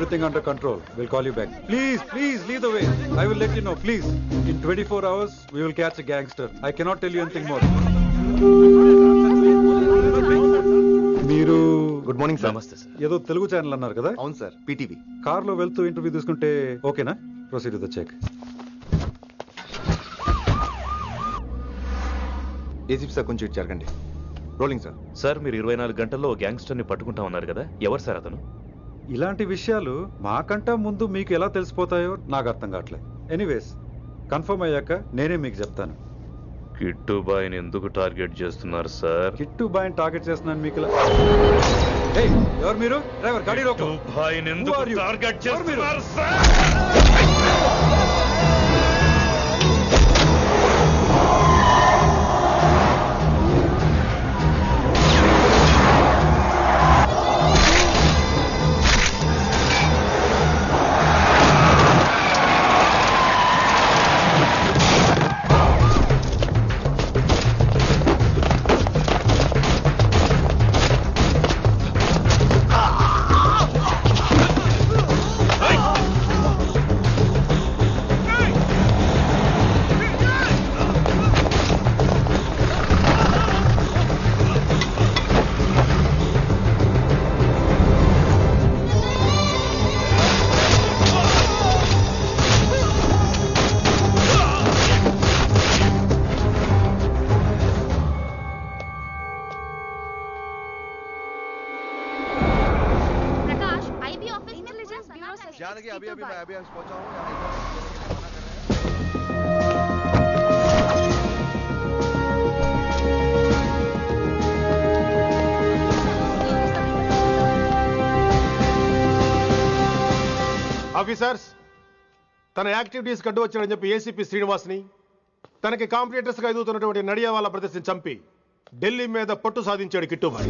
Everything under control. We'll call you back. Please, please, lead the way. I will let you know, please. In 24 hours, we will catch a gangster. I cannot tell you anything more. మీరు good morning sir నమస్తే sir ఏదో Telugu channel అన్నారు కదా అవును sir PTV కార్లో వెళ్తూ interview తీసుకుంటే ఓకేనా proceed with check ACP sir కొంచెం ఇటు జరగండి రోలింగ్ సార్ సార్ మీరు ఇరవై నాలుగు గంటల్లో గ్యాంగ్స్టర్ని పట్టుకుంటా ఉన్నారు కదా ఎవరు సార్ అతను ఇలాంటి విషయాలు మాకంటా ముందు మీకు ఎలా తెలిసిపోతాయో నాకు అర్థం కావట్లేదు. ఎనీవేస్ కన్ఫర్మ్ అయ్యాక నేనే మీకు చెప్తాను. కిట్టు బాయ్ని ఎందుకు టార్గెట్ చేస్తున్నారు సార్? కిట్టు బాయ్ని టార్గెట్ చేస్తున్నాను మీకు ఇలా ఏయ్, ఎవరు మీరు? డ్రైవర్ గాడి రోకో. బాయ్ని Who are you? టార్గెట్ ఎవరు మీరు? సార్? अभी अभी मैं अभी पहुंचा हूँ ఆఫీసర్స్ తన యాక్టివిటీస్ కడ్డు వచ్చాడని చెప్పి ఏసీపీ శ్రీనివాస్ని తనకి కాంపిటేటర్స్ గా ఎదుగుతున్నటువంటి నడియా వాళ్ళ ప్రదర్శన చంపి ఢిల్లీ మీద పట్టు సాధించాడు కిట్టుబాయ్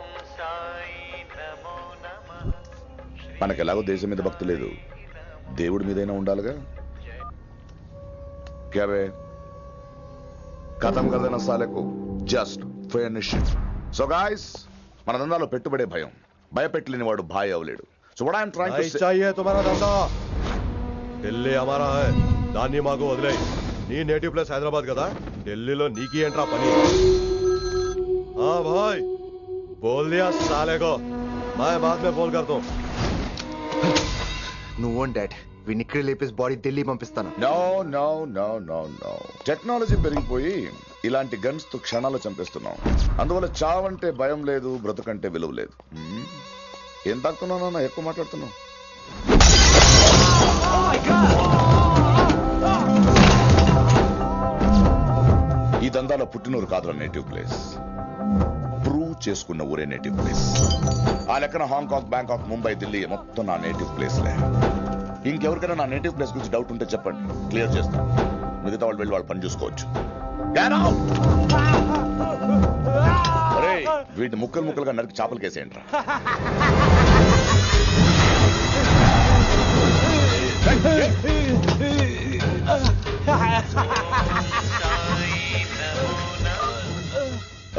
మనకు ఎలాగో దేశం మీద భక్తి లేదు దేవుడి మీదైనా ఉండాలిగా క్యాబే కథం కదన సాలకు జస్ట్ ఫినిష్ సో గాయస్ మన దందాలో పెట్టుబడే భయం భయపెట్టలేని వాడు భాయ్ అవలేడు so what I'm trying to नहीं चाहिए तुम्हारा धंधा ఢిల్లీ हमारा है దాన్ని మాకు వదిలే నీ నేటివ్ ప్లేస్ హైదరాబాద్ కదా ఢిల్లీలో నీకి ఏంట్రా పని हाँ भाई बोल दिया साले को मैं बाद में फोन करता हूँ నువ్వు డాడ్ వీడిని ఇక్కడ లేపేసి బాడీ ఢిల్లీ పంపిస్తాను. No no no no no technology పెరిగిపోయి ఇలాంటి గన్స్తో క్షణాలు చంపేస్తున్నాం. అందువల్ల చావంటే భయం లేదు బ్రతుకంటే విలువ లేదు. Hmm? ఏం తాకుతున్నావు నాన్న? ఎక్కువ మాట్లాడుతున్నావు. ఈ దందాలో పుట్టినూరు కాదురా నేటివ్ ప్లేస్ చేసుకున్న ఊరే నేటివ్ ప్లేస్ ఆ లెక్కన హాంకాంగ్ బ్యాంకాక్ ముంబై ఢిల్లీ మొత్తం నా నేటివ్ ప్లేస్లే ఇంకెవరికైనా నా నేటివ్ ప్లేస్ గురించి డౌట్ ఉంటే చెప్పండి. క్లియర్ చేస్తాను మిగతా వాళ్ళు వెళ్ళి వాళ్ళు పని చూసుకోవచ్చు. ఒరేయ్, వీటిని ముక్కలు ముక్కలుగా నరికి చేపలు కేసేయండి రా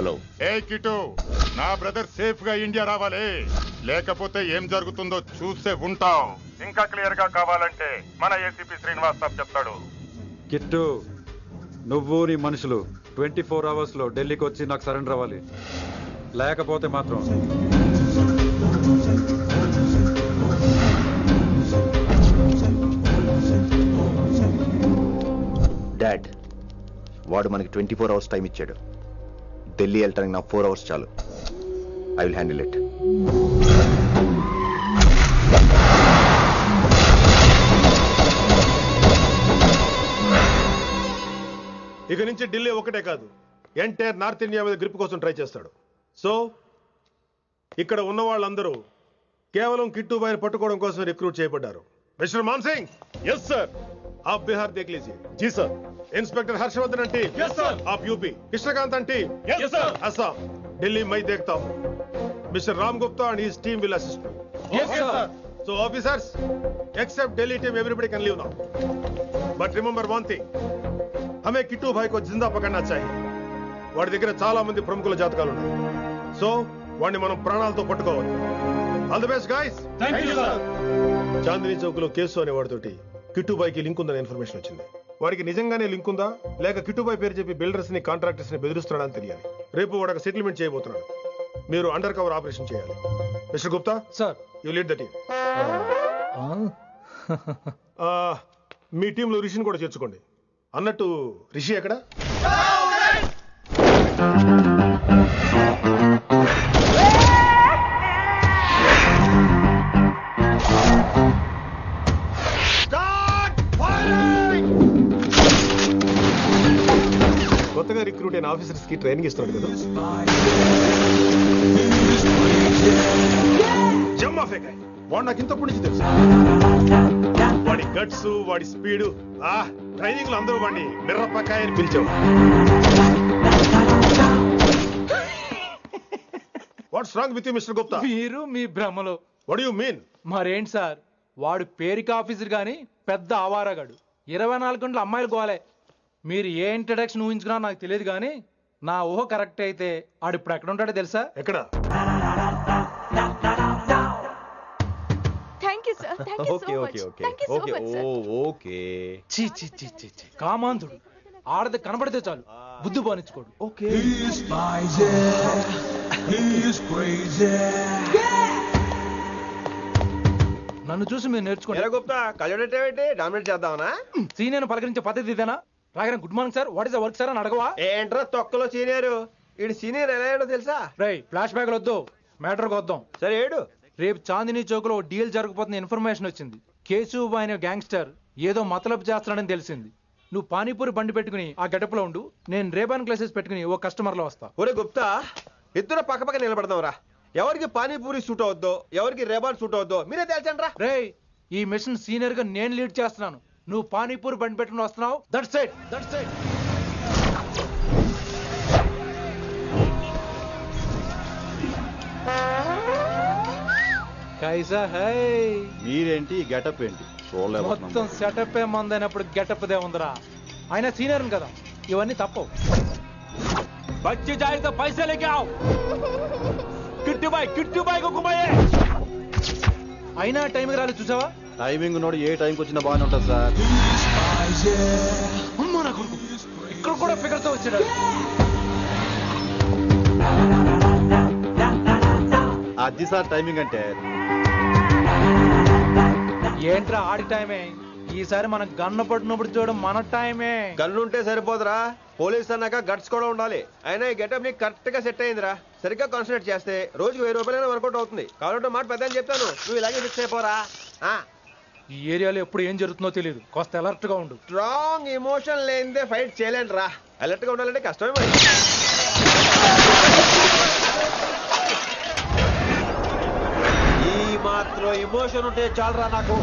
హలో. ఏ కిటు నా బ్రదర్ సేఫ్గా ఇండియా రావాలి. లేకపోతే ఏం జరుగుతుందో చూసే ఉంటాం. ఇంకా క్లియర్గా కావాలంటే మన ఏసీపీ శ్రీనివాస్ సాబ్ చెప్తాడు. కిట్టు నువ్వు నీ మనుషులు ట్వంటీ ఫోర్ అవర్స్లో ఢిల్లీకి వచ్చి నాకు సరెండర్ అవ్వాలి. లేకపోతే మాత్రం. డాడ్ వాడు మనకి ట్వంటీ ఫోర్ అవర్స్ టైం ఇచ్చాడు. ఢిల్లీ వెళ్ళటానికి నా ఫోర్ అవర్స్ చాలు. I will handle it. ఇక నుంచి ఢిల్లీ ఒకటే కాదు ఎంటైర్ నార్త్ ఇండియా మీద గ్రిప్ కోసం ట్రై చేస్తాడు. సో ఇక్కడ ఉన్న వాళ్ళందరూ కేవలం కిట్టు బాయ్ని పట్టుకోవడం కోసం రిక్రూట్ చేయబడ్డారు. మిస్టర్ మాన్సింగ్ ఎస్ సార్ आप बिहार देख लीजिए जी sir inspector Harshvardhan team yes sir आप UP Krishnakant team yes sir Assam Delhi मैं देखता हूँ mister Ram Gupta and his team will assist yes sir so officers except delhi team everybody can leave now but remember one thing हमें किट्टू भाई को जिंदा पकड़ना चाहिए వాడి దగ్గర చాలా మంది ప్రముఖుల జాతకాలు ఉన్నాయి సో వాడిని మనం ప్రాణాలతో పట్టుకోవాలి all the best guys Chandni Chowk లో కేసు అనే వాడితోటి కిట్టుబాయ్కి లింక్ ఉందనే ఇన్ఫర్మేషన్ వచ్చింది. వాడికి నిజంగానే లింక్ ఉందా? లేక కిట్టుబాయ్ పేరు చెప్పి బిల్డర్స్ని కాంట్రాక్టర్స్ని బెదిరిస్తున్నాడని తెలియాలి. రేపు వాడు సెటిల్మెంట్ చేయబోతున్నాడు. మీరు అండర్ కవర్ ఆపరేషన్ చేయాలి. Mister Gupta? Sir. You lead the team. మీ టీంలో రిషిని కూడా చేర్చుకోండి. అన్నట్టు రిషి ఎక్కడ? అయిన ఆఫీసర్స్కి ట్రైనింగ్ ఇస్తున్నాడు కదా. వాడు నాకు ఇంతప్పటి నుంచి తెలుసు. వాడి గట్స్ వాడి స్పీడు ఆ ట్రైనింగ్లో అందరూ వాడిని మిర్రపకాయ అని పిలిచావు. What's wrong with you mister Gupta మీరు మీ భ్రమలో. వాట్ యు మీన్ మరేంటి సార్? వాడు పేరుకి ఆఫీసర్ గాని పెద్ద ఆవారగాడు. ఇరవై నాలుగు గంటలు అమ్మాయిలు గోలే. మీరు ఏ ఇంట్రడక్షన్ ఊహించుకున్నా నాకు తెలియదు కానీ నా ఊహ కరెక్ట్ అయితే ఆడు ఇప్పుడు ఎక్కడ ఉంటాడో తెలుసా? ఎక్కడ? Thank you sir thank you so much thank you so much sir okay చీ చీ చీ చీ చీ కామాంధుడు. ఆడది కనబడితే చాలు. బుద్ధి పోనిచ్చుకోడు ఓకే నన్ను చూసి మీరు నేర్చుకోండి. గుప్తా కళ్ళడేటేంటి డామినేట్ చేద్దామనా? సీనియర్ పలకరించే పద్ధతి ఇదేనా? రాగానే good morning sir what is work sir అని అడగవా? ఏంట్రా తొక్కలో సీనియర్? ఈడు సీనియర్ ఎలా అయ్యాడో తెలుసా? రై ఫ్లాష్ బ్యాక్ వద్దు. మ్యాటర్కి వద్దాం. సరే ఏడు. రేపు చాందినీ చౌక్లో డీల్ జరగబోతున్న ఇన్ఫర్మేషన్ వచ్చింది. కేశు అనే గ్యాంగ్స్టర్ ఏదో మతలబు చేస్తున్నాడని తెలిసింది. నువ్వు పానీపూరి బండి పెట్టుకుని ఆ గడపలో ఉండు. నేను రేబాన్ క్లాసెస్ పెట్టుకుని ఓ కస్టమర్లో వస్తా. ఒరే గుప్తా ఇద్దరు పక్క పక్క రా ఎవరికి పానీపూరి సూట్ అవుద్దో ఎవరికి రేబాన్ సూట్ అవుద్దో మీరే తేల్చండి రా రేయ్ ఈ మిషన్ సీనియర్గా నేను లీడ్ చేస్తున్నాను. నువ్వు పానీపూరి బండి పెట్టుకుని వస్తున్నావు. దట్స్ ఇట్ దట్స్ ఇట్ కైసా హై మీరేంటి? గెటప్ ఏంటి? మొత్తం సెటప్ ఏ మందైనప్పుడు గెటప్ దే ఉందిరా ఆయన సీనియర్ కదా ఇవన్నీ తప్పవు. బచ్చి జాయితో పైసే లేకే ఆవ్ కిట్టు బాయ్ కిట్టు బాయ్ కుక్కుబాయే. అయినా టైంకి రాలేదు చూసావా? టైమింగ్ నోడు ఏ టైంకి వచ్చినా బాగానే ఉంటుంది సార్. అమ్మా నా కొడుకు. ఇక్కడ కూడా ఫిగర్తో వచ్చాడు. అది సార్ టైమింగ్ అంటే. ఏంట్రా ఆడి టైమే ఈసారి మనం గన్న పట్టినప్పుడు చూడడం మన టైమే గన్ను ఉంటే సరిపోదురా. పోలీస్ అన్నాక గట్స్ కూడా ఉండాలి. అయినా ఈ గెటప్ నీకు కరెక్ట్గా సెట్ అయిందిరా. సరిగ్గా కాన్సన్ట్రేట్ చేస్తే రోజుకి వెయ్యి రూపాయలైనా వర్కౌట్ అవుతుంది. కాబట్టి మాట పెద్ద చెప్తాను. నువ్వు ఇలాగే ఫిక్స్ అయిపోరా. ఈ ఏరియాలో ఎప్పుడు ఏం జరుగుతుందో తెలియదు కాస్త అలర్ట్గా ఉండు. స్ట్రాంగ్ ఎమోషన్ లేనిదే ఫైట్ చేయలేండి రా అలర్ట్గా ఉండాలంటే కష్టమే మరి. ఈ మాత్రం ఎమోషన్ ఉంటే చాలరా నాకు.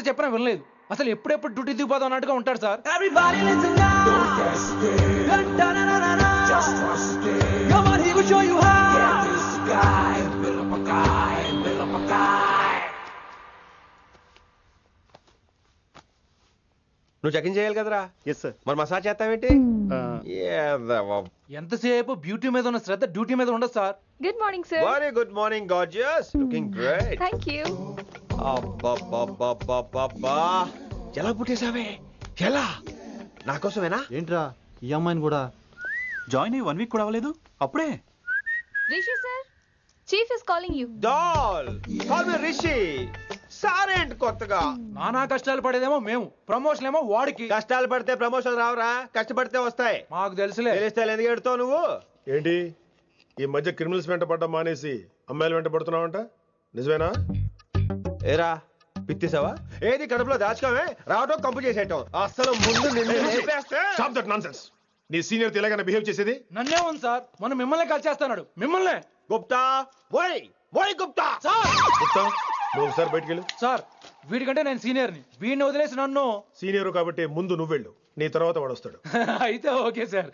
ఎంత చెప్పినా వినలేదు. అసలు ఎప్పుడెప్పుడు డ్యూటీ దిగిపోదాం అన్నట్టుగా ఉంటాడు సార్. నువ్వు చెకింగ్ చేయాలి కదరా? ఎస్ సార్ మరి మసాజ్ చేస్తావేంటి. ఎంతసేపు బ్యూటీ మీద ఉన్న శ్రద్ధ డ్యూటీ మీద ఉండదు sir. Good morning sir very good morning gorgeous looking great thank you అబ్బబ్బబ్బబ్బబ్బా ఎలా పుట్టేశావే? ఎలా? నా కోసమేనా? ఏంట్రా ఈ అమ్మాయిని కూడా? జాయిన్ అయ్యి వన్ వీక్ కూడా అవ్వలేదు? అప్పుడే? Rishi sir chief is calling you. Doll call me Rishi. సారేంటి కొత్తగా? నానా కష్టాలు పడేదేమో మేము. ప్రమోషన్ ఏమో వాడికి. కష్టాలు పడితే ప్రమోషన్ రావురా కష్టపడితే వస్తాయి. మాకు తెలుసులే. తెలిస్తే ఎందుకు ఎడుతావు నువ్వు? ఏంటి? ఈ మధ్య క్రిమినల్స్ వెంట పడ్డం మానేసి అమ్మాయిలు వెంట పడుతున్నావంట? నిజమేనా? ఏరా పిత్తిసావా? ఏది కడుపులో దాచుకోవే రావటం కంపు చేసేయటం. అసలు ముందు నిన్ను లేపేస్తే స్టాప్ దట్ నాన్సెన్స్ నీ సీనియర్ ఇలాగైనా బిహేవ్ చేసేది? నన్నే ఉంది సార్. మనం మిమ్మల్ని కాల్ చేస్తున్నాడు మిమ్మల్ని. గుప్తా ఓయ్ ఓయ్ గుప్తా. గుప్తా నువ్వు ఒకసారి బయటికి వెళ్ళు. సార్ వీడికంటే నేను సీనియర్ని. వీడిని వదిలేసి నన్ను సీనియర్ కాబట్టి ముందు నువ్వు వెళ్ళు. నీ తర్వాత వాడు వస్తాడు. అయితే ఓకే సార్.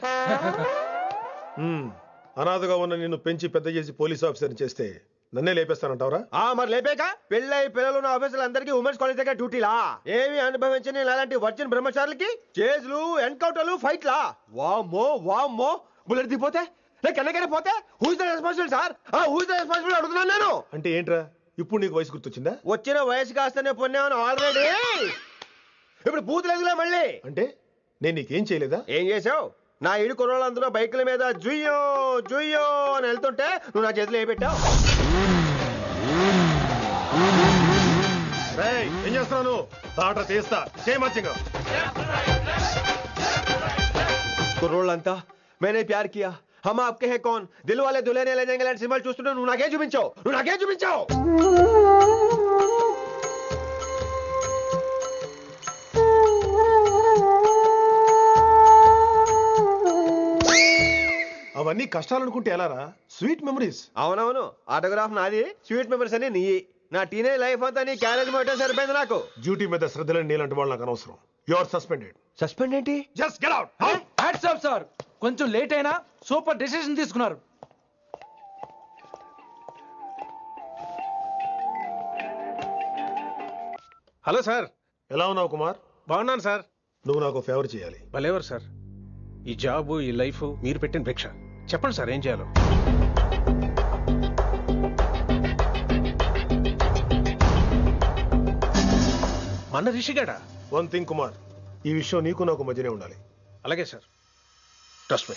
అనాథగా ఉన్న నిన్ను పెంచి పెద్ద చేసి పోలీస్ ఆఫీసర్ చేస్తే నన్నే లేపేస్తానంటావరా? ఆ మరి లేపేక? పెళ్ళై పిల్లలు ఉన్న ఆఫీసులు అందరికీ ఉమెన్స్ కాలేజ్ దగ్గర డ్యూటీలా ఏమి అనుభవించని అలాంటి వర్జిన్ బ్రహ్మచారులకి చేజ్లు ఎన్కౌంటర్లు ఫైట్లా వామ్మో వామ్మో. బుల్లెట్ దిగిపోతే? లేక ఎన్నకైనా పోతే? హూజ్ ద రెస్పాన్సిబుల్ సార్ ఆ హూజ్ ద రెస్పాన్సిబుల్ అడుగుతున్నాను నేను. అంటే ఏంట్రా? ఇప్పుడు నీకు వయసు గుర్తొచ్చిందా? వచ్చిన వయసు కాస్తనే పొన్నాను ఆల్రెడీ ఇప్పుడు బూత్ లేదులే మళ్ళీ? అంటే నేను నీకేం చేయలేదా? ఏం చేసావు నా ఇడు కుర్రోళ్ళందరూ బైకుల మీద జుయ్యో జుయ్యో అని వెళ్తుంటే నువ్వు నా చేతిలో ఏ పెట్టావు? రేయ్, ఏం చేస్తున్నాను తాట తీస్తా. చేయమచ్చంగా కుర్రోళ్ళంతా మేనే ప్యార్ కియా? హమ్ ఆప్కే హే కౌన్? దిల్ వాలే దులేనే లే జాయేంగే లాంటి సినిమాలు చూస్తుంటే నువ్వు నాకే చూపించావు? నువ్వు నాకే చూపించావు? అవన్నీ కష్టాలు అనుకుంటే ఎలారా? స్వీట్ మెమరీస్ అవునవును. ఆటోగ్రాఫ్ నాది. స్వీట్ మెమరీస్ అని నీ నా టీనేజ్ లైఫ్ అంతా నీ క్యారేజ్ మొత్తం సరిపోయింది నాకు. డ్యూటీ మీద శ్రద్ధలేని నీలాంటి వాళ్ళు నాకు అనవసరం. యు ఆర్ సస్పెండెడ్ సస్పెండ్ ఏంటి? Just get out hats off sir కొంచెం లేట్ అయినా సూపర్ డెసిషన్ తీసుకున్నారు. హలో సార్ ఎలా ఉన్నావు కుమార్? బాగున్నాను సార్ నువ్వు నాకు ఫేవర్ చేయాలి. భలేవారు సార్ ఈ జాబు ఈ లైఫ్ మీరు పెట్టిన భిక్ష. చెప్పండి సార్ ఏం చేయాలో? మన రిషిగాడా? వన్ థింగ్ కుమార్ ఈ విషయం నీకు నాకు మధ్యనే ఉండాలి. అలాగే సార్. Trust me